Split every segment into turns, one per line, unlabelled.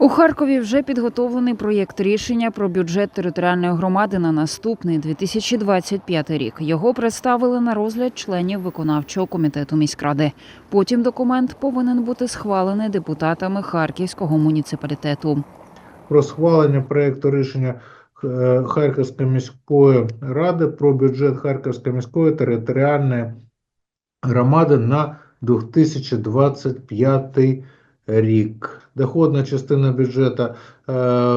У Харкові вже підготовлений проєкт рішення про бюджет територіальної громади на наступний 2025 рік. Його представили на розгляд членів виконавчого комітету міськради. Потім документ повинен бути схвалений депутатами Харківського муніципалітету.
про схвалення проекту рішення е, Харківської міської ради про бюджет Харківської міської територіальної громади на 2025 рік. Доходна частина бюджету е,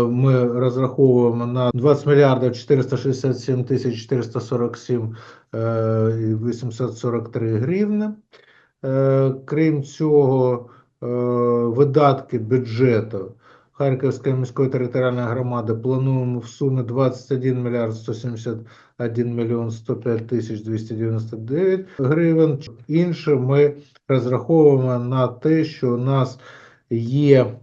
ми розраховуємо на 20 мільярдів 467 тисяч 447 е, 843 гривни. Е, Крім цього, е, видатки бюджету Харківської міської територіальної громади плануємо в сумі 21 мільярд 171 мільйон 105 тисяч 299 гривень. Інше ми розраховуємо на те, що у нас є,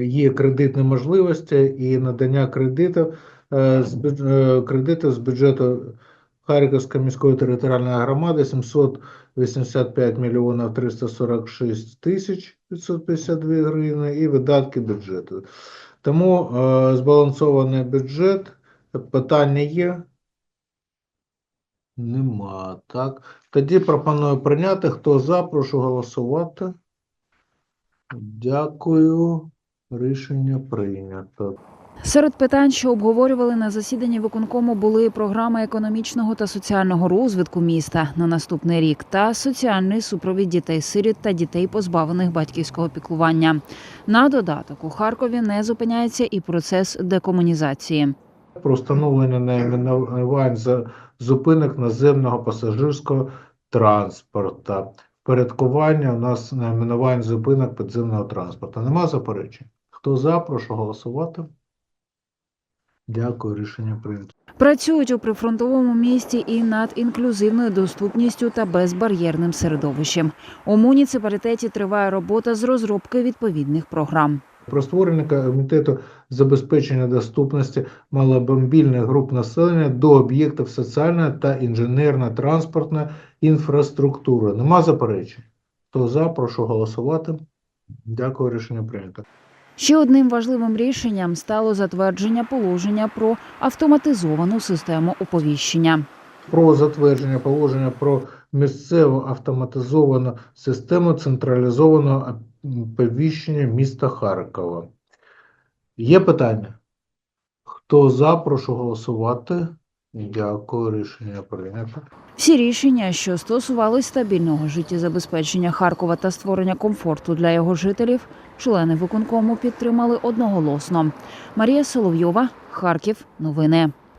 є кредитні можливості і надання кредитів е, з е, кредитів з бюджету Харківської міської територіальної громади 785 мільйонів 346 тисяч 552 гривни і видатки бюджету. Тому е, збалансований бюджет. Питання є? Нема. Так. Тоді пропоную прийняти. Хто за, прошу голосувати. Дякую. Рішення прийнято.
Серед питань, що обговорювали на засіданні виконкому, були програма економічного та соціального розвитку міста на наступний рік та соціальний супровід дітей-сиріт та дітей, позбавлених батьківського піклування. На додаток у Харкові не зупиняється і процес декомунізації.
про встановлення найменувань зупинок наземного пасажирського транспорту. Впорядкування у нас найменувань зупинок підземного транспорту. Нема заперечень? Хто за, прошу голосувати. Дякую, рішення прийнято.
Працюють у прифронтовому місті і над інклюзивною доступністю та безбар'єрним середовищем. У муніципалітеті триває робота з розробки відповідних програм.
Про створення комітету забезпечення доступності маломобільних груп населення до об'єктів соціальної та інженерно-транспортної інфраструктури. Нема заперечень? Хто за, прошу голосувати. Дякую, рішення прийнято.
Ще одним важливим рішенням стало затвердження положення про автоматизовану систему оповіщення.
про затвердження положення про місцеву автоматизовану систему централізованого оповіщення міста Харкова. Є питання? Хто за, прошу голосувати. Дякую, рішення прийнято.
Всі рішення, що стосувались стабільного життєзабезпечення Харкова та створення комфорту для його жителів, члени виконкому підтримали одноголосно. Марія Соловйова, Харків. Новини.